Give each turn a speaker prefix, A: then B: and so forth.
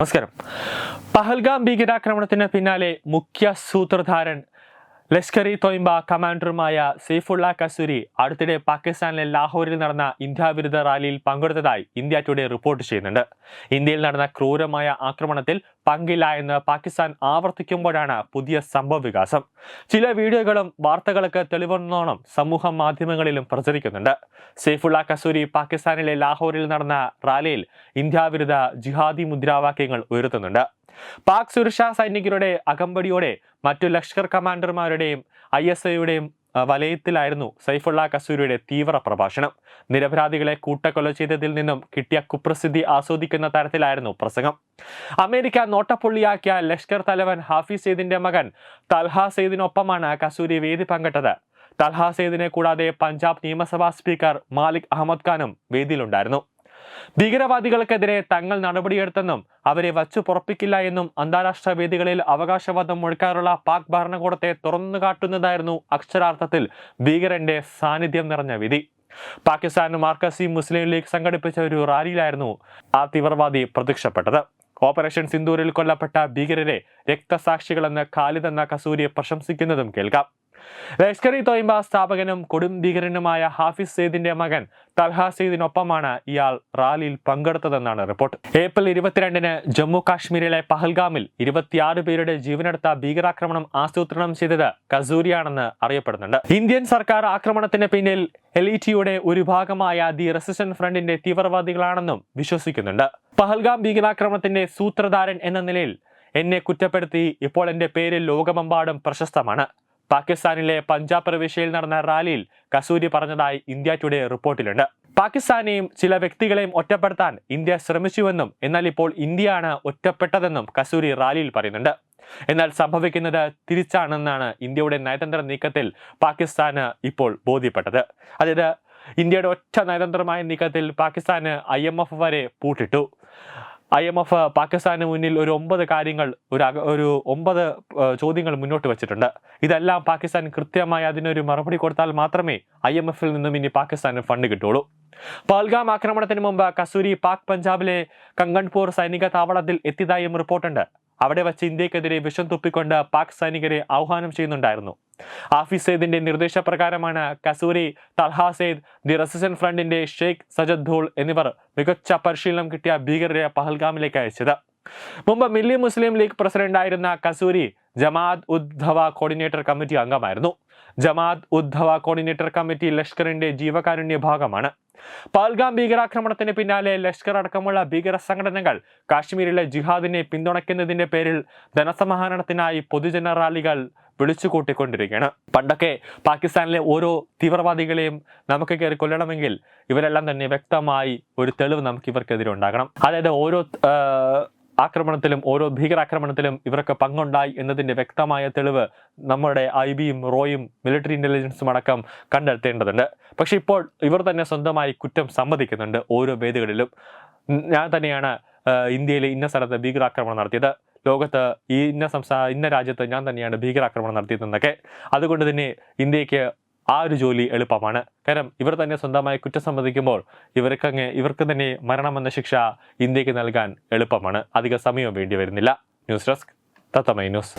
A: നമസ്കാരം. പഹൽഗാം ഭീകരാക്രമണത്തിന് പിന്നാലെ മുഖ്യ സൂത്രധാരൻ ലഷ്കർ ഇ തോയിമ്പ കമാൻഡറുമായ സെയ്ഫുള്ള കസൂരി അടുത്തിടെ പാകിസ്ഥാനിലെ ലാഹോറിൽ നടന്ന ഇന്ത്യ വിരുദ്ധ റാലിയിൽ പങ്കെടുത്തതായി ഇന്ത്യ ടുഡേ റിപ്പോർട്ട് ചെയ്യുന്നുണ്ട്. ഇന്ത്യയിൽ നടന്ന ക്രൂരമായ ആക്രമണത്തിൽ പങ്കില്ല എന്ന് പാകിസ്ഥാൻ ആവർത്തിക്കുമ്പോഴാണ് പുതിയ സംഭവ വികാസം ചില വീഡിയോകളും വാർത്തകളൊക്കെ തെളിവെന്നോണം സമൂഹ മാധ്യമങ്ങളിലും പ്രചരിക്കുന്നുണ്ട്. സെയ്ഫുള്ള കസൂരി പാകിസ്ഥാനിലെ ലാഹോറിൽ നടന്ന റാലിയിൽ ഇന്ത്യാവിരുദ്ധ ജിഹാദി മുദ്രാവാക്യങ്ങൾ ഉയർത്തുന്നുണ്ട്. പാക് സുരക്ഷാ സൈനികരുടെ അകമ്പടിയോടെ മറ്റു ലഷ്കർ കമാൻഡർമാരുടെയും ഐ എസ് ഐയുടെയും വലയത്തിലായിരുന്നു സൈഫുള്ള കസൂരിയുടെ തീവ്ര പ്രഭാഷണം. നിരപരാധികളെ കൂട്ടക്കൊല ചെയ്തതിൽ നിന്നും കിട്ടിയ കുപ്രസിദ്ധി ആസ്വദിക്കുന്ന തരത്തിലായിരുന്നു പ്രസംഗം. അമേരിക്ക നോട്ടപ്പുള്ളിയാക്കിയ ലഷ്കർ തലവൻ ഹാഫിസ് സെയ്ദിന്റെ മകൻ തൽഹ സെയ്ദിനൊപ്പമാണ് കസൂരി വേദി പങ്കിട്ടത്. തൽഹ സെയ്ദിനെ കൂടാതെ പഞ്ചാബ് നിയമസഭാ സ്പീക്കർ മാലിക് അഹമ്മദ് ഖാനും വേദിയിലുണ്ടായിരുന്നു. ഭീകരവാദികൾക്കെതിരെ തങ്ങൾ നടപടിയെടുത്തെന്നും അവരെ വച്ചു പുറപ്പിക്കില്ല എന്നും അന്താരാഷ്ട്ര വേദികളിൽ അവകാശവാദം മുഴക്കാറുള്ള പാക് ഭരണകൂടത്തെ തുറന്നു കാട്ടുന്നതായിരുന്നു അക്ഷരാർത്ഥത്തിൽ ഭീകരന്റെ സാന്നിധ്യം നിറഞ്ഞ വിധി. പാകിസ്ഥാൻ മാർക്കസി മുസ്ലിം ലീഗ് സംഘടിപ്പിച്ച ഒരു റാലിയിലായിരുന്നു ആ തീവ്രവാദി പ്രത്യക്ഷപ്പെട്ടത്. ഓപ്പറേഷൻ സിന്ദൂരിൽ കൊല്ലപ്പെട്ട ഭീകരരെ രക്തസാക്ഷികളെന്ന് ഖാലിദ് എന്ന കസൂരിയെ പ്രശംസിക്കുന്നതും കേൾക്കാം. ലഷ്കർ ഇ തോയിമ്പ സ്ഥാപകനും കൊടും ഭീകരനുമായ ഹാഫിസ് സെയ്ദിന്റെ മകൻ തൽഹ സെയ്ദിനൊപ്പമാണ് ഇയാൾ റാലിയിൽ പങ്കെടുത്തതെന്നാണ് റിപ്പോർട്ട്. ഏപ്രിൽ ഇരുപത്തിരണ്ടിന് ജമ്മു കാശ്മീരിലെ പഹൽഗാമിൽ ഇരുപത്തിയാറ് പേരുടെ ജീവനെടുത്ത ഭീകരാക്രമണം ആസൂത്രണം ചെയ്തത് കസൂരിയാണെന്ന് അറിയപ്പെടുന്നുണ്ട്. ഇന്ത്യൻ സർക്കാർ ആക്രമണത്തിന് പിന്നിൽ എലിറ്റിയുടെ ഒരു ഭാഗമായ ദി റെസിസ്റ്റന്റ് ഫ്രണ്ടിന്റെ തീവ്രവാദികളാണെന്നും വിശ്വസിക്കുന്നുണ്ട്. പഹൽഗാം ഭീകരാക്രമണത്തിന്റെ സൂത്രധാരൻ എന്ന നിലയിൽ എന്നെ കുറ്റപ്പെടുത്തി ഇപ്പോൾ എന്റെ പേര് ലോകമെമ്പാടും പ്രശസ്തമാണ്. പാകിസ്ഥാനിലെ പഞ്ചാബ് പ്രവിശ്യയിൽ നടന്ന റാലിയിൽ കസൂരി പറഞ്ഞതായി ഇന്ത്യ ടുഡേ റിപ്പോർട്ടിലുണ്ട്. പാകിസ്ഥാനെയും ചില വ്യക്തികളെയും ഒറ്റപ്പെടുത്താൻ ഇന്ത്യ ശ്രമിച്ചുവെന്നും എന്നാൽ ഇപ്പോൾ ഇന്ത്യയാണ് ഒറ്റപ്പെട്ടതെന്നും കസൂരി റാലിയിൽ പറയുന്നുണ്ട്. എന്നാൽ സംഭവിക്കുന്നത് തിരിച്ചാണെന്നാണ് ഇന്ത്യയുടെ നയതന്ത്ര നീക്കത്തിൽ പാകിസ്ഥാന് ഇപ്പോൾ ബോധ്യപ്പെട്ടത്. അതായത് ഇന്ത്യയുടെ ഒറ്റ നയതന്ത്രമായ നീക്കത്തിൽ പാകിസ്ഥാന് ഐ വരെ പൂട്ടിട്ടു. ഐ എം എഫ് പാകിസ്ഥാന് മുന്നിൽ ഒരു ഒമ്പത് കാര്യങ്ങൾ ഒരു ഒരു ഒമ്പത് ചോദ്യങ്ങൾ മുന്നോട്ട് വെച്ചിട്ടുണ്ട്. ഇതെല്ലാം പാകിസ്ഥാൻ കൃത്യമായി അതിനൊരു മറുപടി കൊടുത്താൽ മാത്രമേ ഐ എം എഫിൽ നിന്നും ഇനി പാകിസ്ഥാന് ഫണ്ട് കിട്ടുള്ളൂ പൽഗാം ആക്രമണത്തിന് മുമ്പ് കസൂരി പാക് പഞ്ചാബിലെ കങ്കൺപൂർ സൈനിക താവളത്തിൽ എത്തിയതായും റിപ്പോർട്ടുണ്ട്. അവിടെ വച്ച് ഇന്ത്യക്കെതിരെ വിഷം തുപ്പിക്കൊണ്ട് പാക് സൈനികരെ ആഹ്വാനം ചെയ്യുന്നുണ്ടായിരുന്നു. ആഫീസ് സെയ്ദിന്റെ നിർദ്ദേശപ്രകാരമാണ് കസൂരി തൽഹ സെയ്ദ് ദി റെസിസ്റ്റന്റ് ഫ്രണ്ടിന്റെ ഷെയ്ഖ് സജദ് ധൂൾ എന്നിവർ മികച്ച പരിശീലനം കിട്ടിയ ഭീകരരെ പഹൽഗാമിലേക്ക് അയച്ചത്. മുമ്പ് മില്ലി മുസ്ലിം ലീഗ് പ്രസിഡന്റായിരുന്ന കസൂരി ജമാഅത്ത് ഉദ്ധവ കോർഡിനേറ്റർ കമ്മിറ്റി അംഗമായിരുന്നു. ജമാഅത്ത് ഉദ്ധവ കോർഡിനേറ്റർ കമ്മിറ്റി ലഷ്കറിന്റെ ജീവകാരുണ്യ ഭാഗമാണ്. പഹൽഗാം ഭീകരാക്രമണത്തിന് പിന്നാലെ ലഷ്കർ അടക്കമുള്ള ഭീകര സംഘടനകൾ കാശ്മീരിലെ ജിഹാദിനെ പിന്തുണയ്ക്കുന്നതിന്റെ പേരിൽ ധനസമാഹരണത്തിനായി പൊതുജന റാലികൾ വിളിച്ചുകൂട്ടിക്കൊണ്ടിരിക്കുകയാണ്. പണ്ടൊക്കെ പാകിസ്ഥാനിലെ ഓരോ തീവ്രവാദികളെയും നമുക്ക് കയറി കൊല്ലണമെങ്കിൽ ഇവരെല്ലാം തന്നെ വ്യക്തമായി ഒരു തെളിവ് നമുക്ക് ഇവർക്കെതിരെ ഉണ്ടാകണം. അതായത് ഓരോ ആക്രമണത്തിലും ഓരോ ഭീകരാക്രമണത്തിലും ഇവർക്ക് പങ്കുണ്ടായി എന്നതിന്റെ വ്യക്തമായ തെളിവ് നമ്മുടെ ഐ ബിയും റോയും മിലിറ്ററി ഇന്റലിജൻസും അടക്കം കണ്ടെത്തേണ്ടതുണ്ട്. പക്ഷേ ഇപ്പോൾ ഇവർ തന്നെ സ്വന്തമായി കുറ്റം സമ്മതിക്കുന്നുണ്ട് ഓരോ വേദികളിലും. ഞാൻ തന്നെയാണ് ഇന്ത്യയിലെ ഇന്ന സ്ഥലത്ത് ഭീകരാക്രമണം നടത്തിയത്. ലോകത്ത് ഈ ഇന്ന സംസ്ഥാന ഇന്ന രാജ്യത്ത് ഞാൻ തന്നെയാണ് ഭീകരാക്രമണം നടത്തിയതെന്നൊക്കെ. അതുകൊണ്ട് തന്നെ ഇന്ത്യയ്ക്ക് ആ ഒരു ജോലി എളുപ്പമാണ്. കാരണം ഇവർ തന്നെ സ്വന്തമായി കുറ്റം സമ്മതിക്കുമ്പോൾ ഇവർക്കങ്ങ് ഇവർക്ക് തന്നെ മരണമെന്ന ശിക്ഷ ഇന്ത്യയ്ക്ക് നൽകാൻ എളുപ്പമാണ്. അധിക സമയം വേണ്ടി വരുന്നില്ല. ന്യൂസ് ഡെസ്ക് തത്തമൈ ന്യൂസ്.